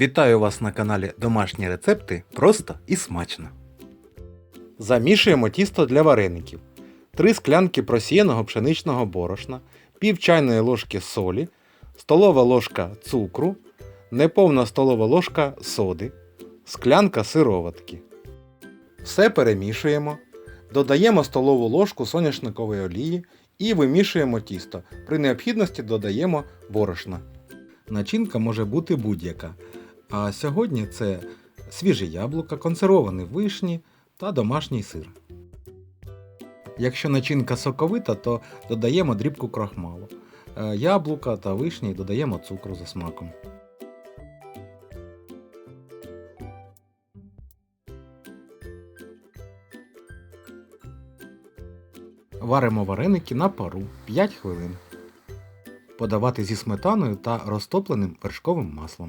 Вітаю вас на каналі Домашні рецепти просто і смачно. Замішуємо тісто для вареників. 3 склянки просіяного пшеничного борошна, пів чайної ложки солі, столова ложка цукру, неповна столова ложка соди, склянка сироватки. Все перемішуємо. Додаємо столову ложку соняшникової олії і вимішуємо тісто. При необхідності додаємо борошна. Начинка може бути будь-яка. А сьогодні це свіже яблука, консервовані вишні та домашній сир. Якщо начинка соковита, то додаємо дрібку крахмалу. Е, Яблука та вишні додаємо цукру за смаком. Варимо вареники на пару 5 хвилин. Подавати зі сметаною та розтопленим вершковим маслом.